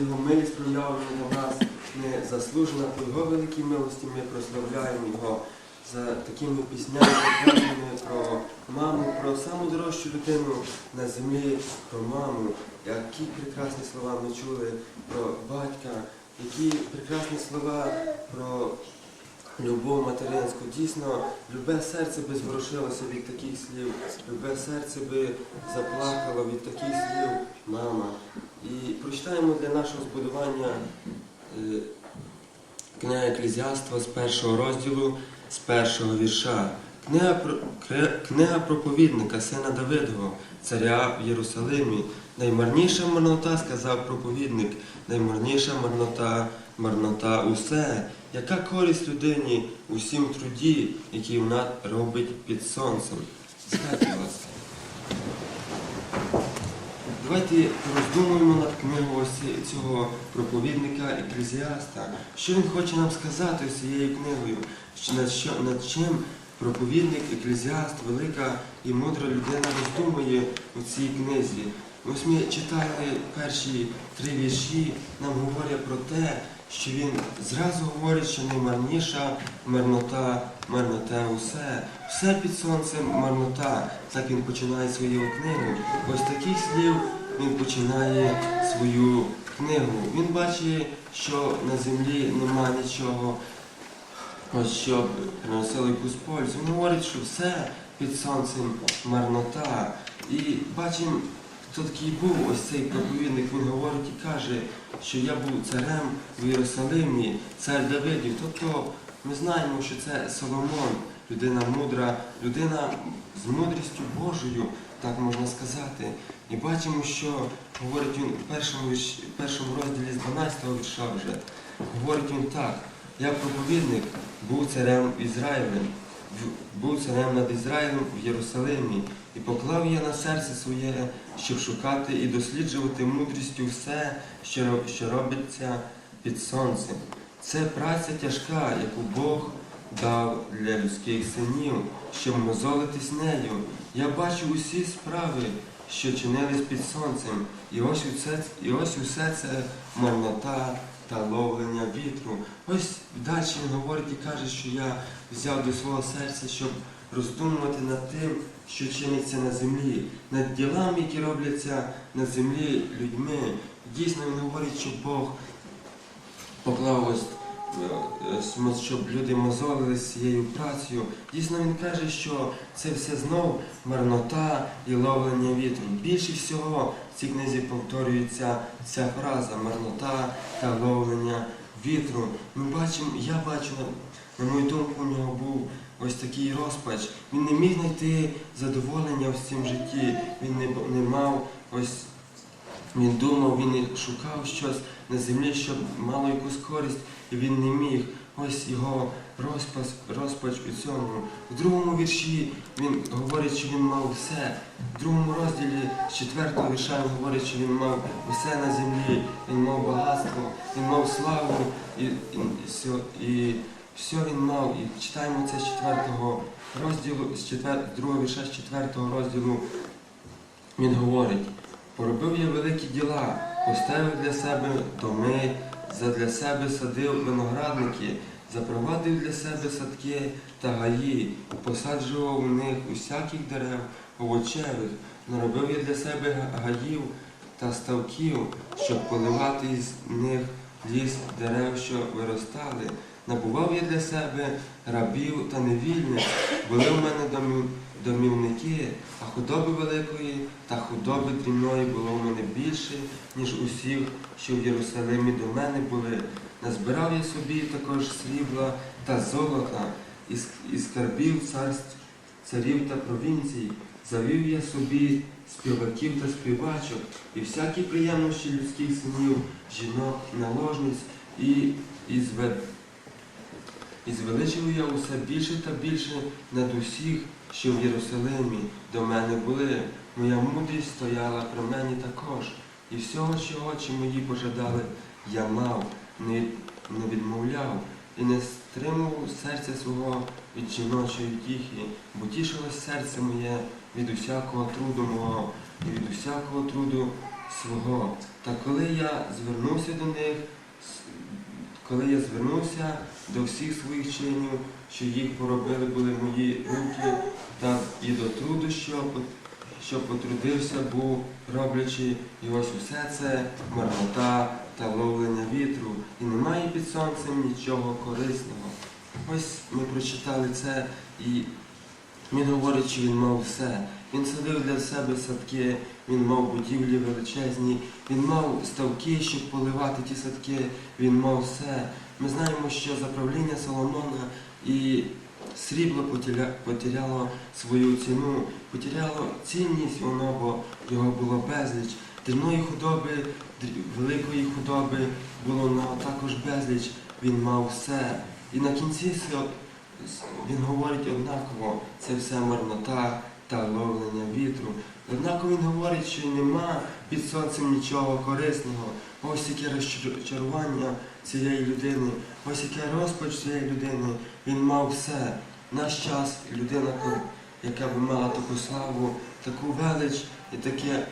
його милість проявлена до нас незаслужена по його великій милості ми прославляємо його за такими піснями про маму, про саму дорожчу людину на землі, про маму. Які прекрасні слова ми чули про батька, які прекрасні слова про любов материнську. Дійсно, любе серце би зворушилося від таких слів, любе серце би заплакало від таких слів мама. І прочитаємо для нашого збудування е, книга Еклезіаства з першого розділу, з першого вірша. Книга, книга проповідника, сина Давидого, царя в Єрусалимі. Наймарніша марнота, сказав проповідник, наймарніша марнота, марнота усе. Яка користь людині у всім труді, який вона робить під сонцем? Будь ласка. Давайте роздумуємо над книгою цього проповідника Еклезіаста. Що він хоче нам сказати цією книгою? Над чим проповідник Еклезіаст, велика і мудра людина роздумує у цій книзі. Ось ми читали перші три вірші, нам говорять про те, що він зразу говорить, що наймарніша марнота, марнота усе. Все під сонцем марнота. Так він починає свою книгу. Ось таких слів він починає свою книгу. Він бачить, що на землі нема нічого, щоб приносило якусь пользу. Він говорить, що все під сонцем марнота. І бачимо, хто такий був ось цей проповідник, він говорить і каже, що я був царем в Єрусалимі, цар Давидів. Тобто ми знаємо, що це Соломон, людина мудра, людина з мудрістю Божою, так можна сказати. І бачимо, що говорить він у першому, першому розділі з 12 вірша вже. Говорить він так, я проповідник був царем Ізраїлем, в- був царем над Ізраїлем в Єрусалимі, і поклав я на серце своє, щоб шукати і досліджувати мудрістю все, що, робиться під сонцем. Це праця тяжка, яку Бог дав для людських синів, щоб мозолитись нею. Я бачу усі справи, що чинились під сонцем, і ось усе, і ось усе це марнота та ловлення вітру. Ось далі він говорить і каже, що я взяв до свого серця, щоб роздумувати над тим, що чиниться на землі, над ділами, які робляться на землі людьми. Дійсно, він говорить, що Бог поклав ось, щоб люди мозолились цією працею. Дійсно, він каже, що це все знов марнота і ловлення вітру. Більше всього в цій книзі повторюється ця фраза марнота та ловлення вітру. Ми бачимо, я бачу, на- мою думку, у нього був ось такий розпач. Він не міг знайти задоволення в цьому житті. Він не, не мав ось. Він думав, він шукав щось на землі, щоб мало якусь користь, і він не міг. Ось його розпач, розпач у цьому. У другому вірші він говорить, що він мав все. В другому розділі з четвертого вірша він говорить, що він мав усе на землі, він мав багатство, він мав славу і, і, і, все- він мав. І читаємо це з четвертого розділу, з четвер... другого вірша з четвертого розділу. Він говорить. Поробив я великі діла, поставив для себе доми, задля себе садив виноградники, запровадив для себе садки та гаї, посаджував у них усяких дерев овочевих, наробив я для себе гаїв та ставків, щоб поливати із них ліс дерев, що виростали. Набував я для себе рабів та невільних, були в мене домів, домівники, а худоби великої та худоби дрібної було в мене більше, ніж усіх, що в Єрусалимі до мене були. Назбирав я собі також срібла та золота, із скарбів царств, царів та провінцій. Завів я собі співаків та співачок, і всякі приємності людських синів, жінок, наложниць, і, і звед, і звеличив я усе більше та більше над усіх, що в Єрусалимі до мене були. Моя мудрість стояла при мені також, і всього, чого очі мої пожадали, я мав, не, відмовляв і не стримував серця свого від жіночої тіхи, бо тішилось серце моє від усякого труду мого, і від усякого труду свого. Та коли я звернувся до них, коли я звернувся до всіх своїх чинів, що їх поробили були мої руки, та і до труду, що, що потрудився був, роблячи, і ось усе це марнота та ловлення вітру, і немає під сонцем нічого корисного. Ось ми прочитали це, і він говорить, що він мав все. Він садив для себе садки, він мав будівлі величезні, він мав ставки, щоб поливати ті садки, він мав все. Ми знаємо, що за правління Соломона і срібло потеряло свою ціну, потеряло цінність воно, бо його було безліч. Дрібної худоби, великої худоби було також безліч, він мав все. І на кінці він говорить однаково, це все марнота та ловлення вітру. Однаково він говорить, що нема під сонцем нічого корисного. Ось яке розчарування цієї людини, ось яке розпач цієї людини. Він мав все. Наш час людина, яка би мала таку славу, таку велич і таке,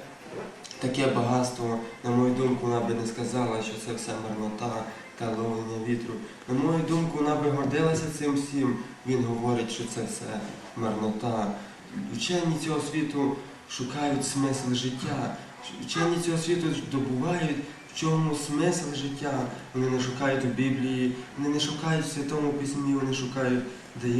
таке багатство, на мою думку, вона би не сказала, що це все марнота та ловлення вітру. На мою думку, вона би гордилася цим всім. Він говорить, що це все марнота. Вчені цього світу шукають смисл життя. Вчені цього світу добувають, в чому смисл життя. Вони не шукають у Біблії, вони не шукають в Святому Письмі, вони шукають де,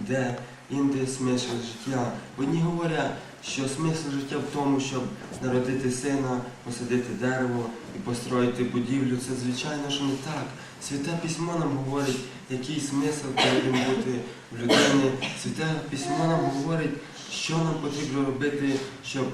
де інде смисл життя. Одні говорять, що смисл життя в тому, щоб народити сина, посадити дерево і построїти будівлю. Це звичайно, що не так. Святе письмо нам говорить, який смисл повинен бути в людини. Святе письмо нам говорить, що нам потрібно робити, щоб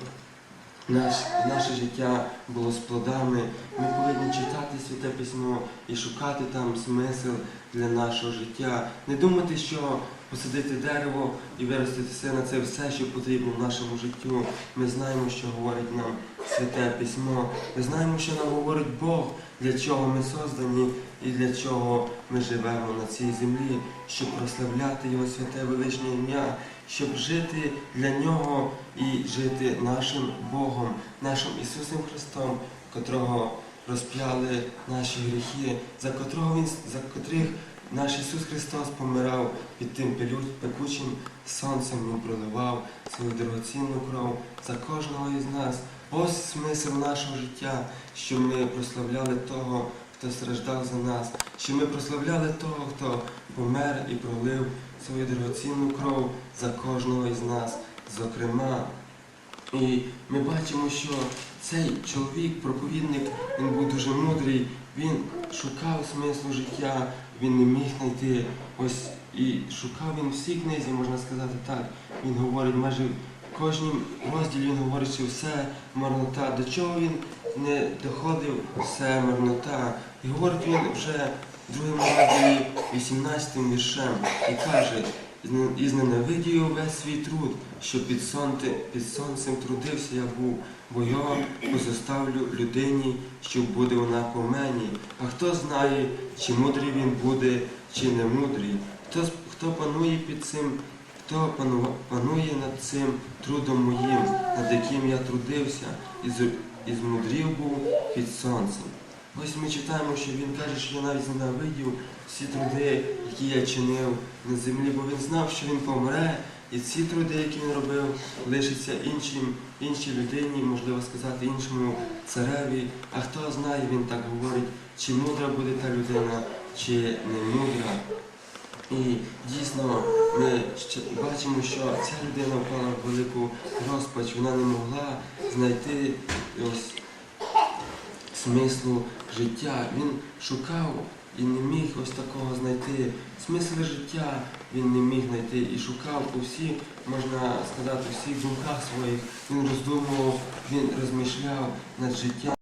наш, наше життя було з плодами. Ми повинні читати святе письмо і шукати там смисл для нашого життя. Не думати, що посадити дерево і виростити сина це все, що потрібно в нашому життю. Ми знаємо, що говорить нам святе письмо. Ми знаємо, що нам говорить Бог, для чого ми создані і для чого ми живемо на цій землі, щоб прославляти Його святе величне ім'я, щоб жити для нього і жити нашим Богом, нашим Ісусом Христом, котрого розп'яли наші гріхи, за котрого Він за котрих наш Ісус Христос помирав під тим пекучим сонцем, Він проливав свою дорогоцінну кров за кожного із нас. Ось смисл нашого життя, що ми прославляли того, хто страждав за нас, що ми прославляли того, хто помер і пролив свою дорогоцінну кров за кожного із нас, зокрема. І ми бачимо, що цей чоловік, проповідник, він був дуже мудрий, він шукав смислу життя, він не міг знайти. Ось і шукав він всі книзі, можна сказати так. Він говорить майже в кожнім розділі він говорить, що все марнота. До чого він не доходив, все марнота. І говорить він вже в другому розділі 18 віршем і каже, і зненавидію весь свій труд, що під, сонце, під сонцем трудився я був, бо його позоставлю людині, що буде вона по мені. А хто знає, чи мудрий він буде, чи не мудрий? Хто, хто панує під цим, хто панує над цим трудом моїм, над яким я трудився, і змудрів був під сонцем. Ось ми читаємо, що він каже, що я навіть зненавидів всі труди, які я чинив на землі, бо він знав, що він помре, і ці труди, які він робив, лишаться іншим, іншій людині, можливо сказати, іншому цареві. А хто знає, він так говорить, чи мудра буде та людина, чи не мудра. І дійсно ми бачимо, що ця людина впала в велику розпач, вона не могла знайти ось смислу життя. Він шукав і не міг ось такого знайти. Смисл життя він не міг знайти і шукав у всіх, можна сказати, у всіх думках своїх. Він роздумував, він розмішляв над життям.